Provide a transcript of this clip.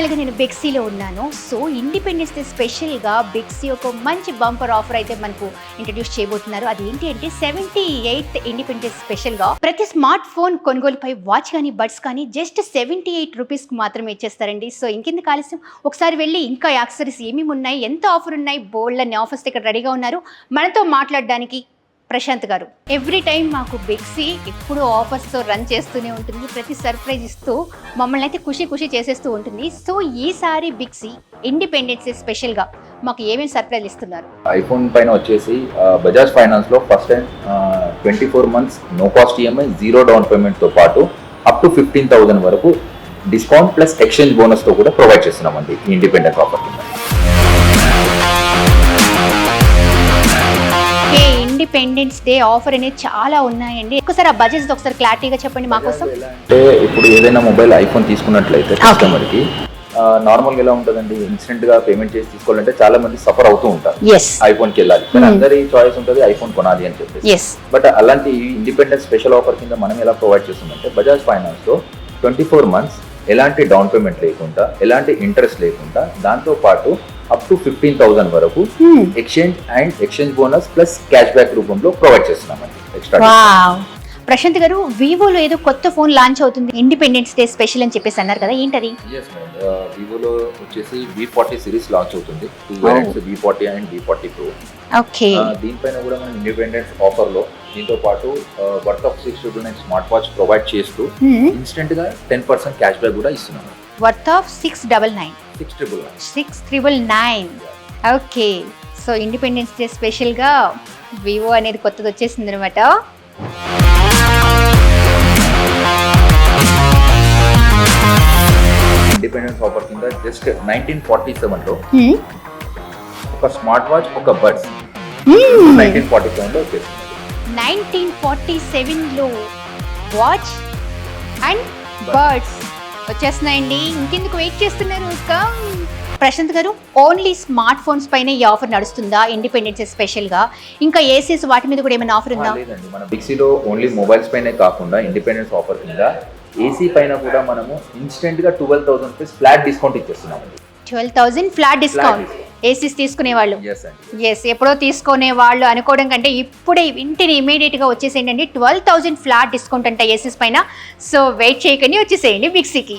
నేను బెక్సీలో ఉన్నాను. So independence day స్పెషల్గా బెక్సీ ఒక మంచి బంపర్ ఆఫర్ అయితే మనకు ఇంట్రడ్యూస్ చేయబోతున్నారు. అది ఏంటి అంటే సెవెంటీ ఎయిత్ ఇండిపెండెన్స్ స్పెషల్గా ప్రతి స్మార్ట్ ఫోన్ కొనుగోలుపై వాచ్ కానీ బడ్స్ కానీ జస్ట్ సెవెంటీ ఎయిట్ రూపీస్కి మాత్రమే ఇచ్చేస్తారండి. సో ఇంకెందుకు ఆలస్యం? ఒకసారి వెళ్ళి ఇంకా యాక్సరీస్ ఏమేమి ఉన్నాయి ఎంత ఆఫర్ ఉన్నాయి బోల్డ్ అన్ని ఆఫర్స్ ఇక్కడ రెడీగా ఉన్నారు. మనతో మాట్లాడడానికి ప్రశాంత్ గారు. ఎవ్రీ టైం మాకు బెక్సీ ఎప్పుడూ ఆఫర్స్తో రన్ చేస్తూనే ఉంటుంది. ప్రతి సర్ప్రైజ్ ఇస్తూ మమ్మల్ని అయితే ఖుషి ఖుషి చేసేస్తూ ఉంటుంది. సో ఈసారి బిక్సీ ఇండిపెండెన్స్ డే స్పెషల్గా మాకు ఏమేమి సర్ప్రైజ్ ఇస్తున్నారు? ఐఫోన్ పైన వచ్చేసి బజాజ్ ఫైనాన్స్లో first time twenty four months no cost EMI zero down పేమెంట్తో పాటు అప్ టు ఫిఫ్టీన్ థౌసండ్ వరకు డిస్కౌంట్ ప్లస్ ఎక్స్చేంజ్ బోనస్తో కూడా ప్రొవైడ్ చేస్తున్నామండి ఇండిపెండెంట్ ఇండిపెండెన్స్ ఆఫర్ కింద ఇండిపెండెన్స్ డే ఆఫర్ అనేది చాలా ఉన్నాయండి. ఒకసారి ఆ బడ్జెట్స్ ఒకసారి క్లారిటీగా చెప్పండి మా కోసం. అంటే ఇప్పుడు ఏదైనా మొబైల్ ఐఫోన్ తీసుకున్నట్లయితే కస్టమర్కి నార్మల్గా ఎలా ఉంటుందండి? ఇన్స్టెంట్గా పేమెంట్ చేసి తీసుకోవాలంటే చాలా మంది సఫర్ అవుతూ ఉంటారు. ఐఫోన్కి వెళ్ళాలి. కానీ అందరి చాయిస్ ఉంటుంది ఐఫోన్ కొనాలి అని చెప్పేసి. బట్ అలాంటి ఇండిపెండెన్స్ స్పెషల్ ఆఫర్ కింద మనం ఎలా ప్రొవైడ్ చేస్తుందంటే బజాజ్ ఫైనాన్స్లో ట్వంటీ ఫోర్ మంత్స్ ఎలాంటి డౌన్ పేమెంట్ లేకుండా ఎలాంటి ఇంట్రెస్ట్ లేకుండా దాంతో పాటు అప్ టు ఫిఫ్టీన్ థౌసండ్ వరకు exchange and exchange bonus plus cash back రూపంలో ప్రొవైడ్ చేస్తున్నామండి. ఎక్స్ట్రా ప్రశాంత్ గారు వివోలో ఏదో కొత్త ఫోన్ లాంచ్ అవుతుంది. ఇండిపెండెన్స్ డే స్పెషల్ అని చెప్పేసి అన్నారు కదా ఏంటది? వివోలో వచ్చేసి వి ఫార్టీ సిరీస్ లాంచ్ అవుతుంది. Two variants V forty and V forty pro okay దీనిపైన కూడా మనం ఇండిపెండెన్స్ ఆఫర్లో దీంతో పాటు worth of six smart watch provide చేస్తూ ఇన్స్టెంట్గా టెన్ పర్సెంట్ క్యాష్ బ్యాక్ కూడా ఇస్తున్నాం. Worth of six double nine six triple nine okay so independence day స్పెషల్గా వివో అనేది కొత్తది వచ్చేసింది అనమాట ఇండిపెండెన్స్ ఆఫర్ కింద జస్ట్ నైన్టీన్ ఫార్టీ సెవెన్లో ఒక స్మార్ట్ వాచ్ ఒక బడ్స్ నైన్టీన్ ఫార్టీ సెవెన్లో వచ్చేసింది. నైన్టీన్ ఫార్టీ సెవెన్లో వాచ్ అండ్ బర్డ్స్ వచ్చేస్తున్నాయండి. ఇంకెందుకు వెయిట్ చేస్తున్నారు? కమ్ ప్రశాంత్ గారు ఓన్లీ స్మార్ట్ ఫోన్స్ పైన ఈ ఆఫర్ నడుస్తుందా? ఇండిపెండెన్స్ స్పెషల్గా ఇంకా ఏసీస్ వాటి మీద కూడా ఏమైనా ఆఫర్ ఉందా? లేదండి మన బిక్సీలో ఓన్లీ మొబైల్స్ పైనే కాకుండా ఇండిపెండెన్స్ ఆఫర్ కింద ఏసీ పైన కూడా మనము ఇన్స్టెంట్గా twelve thousand rupees flat discount ఇచ్చేస్తున్నామండి. Twelve thousand flat discount. ACs తీసుకునే వాళ్ళు ఎస్ ఎప్పుడో తీసుకునే వాళ్ళు అనుకోవడం కంటే ఇప్పుడే ఇంటిని ఇమీడియట్గా వచ్చేసేయండి. ట్వెల్వ్ థౌజండ్ ఫ్లాట్ డిస్కౌంట్ అంట ఏసీస్ పైన. సో వెయిట్ చేయకండి వచ్చేసేయండి బిక్సీకి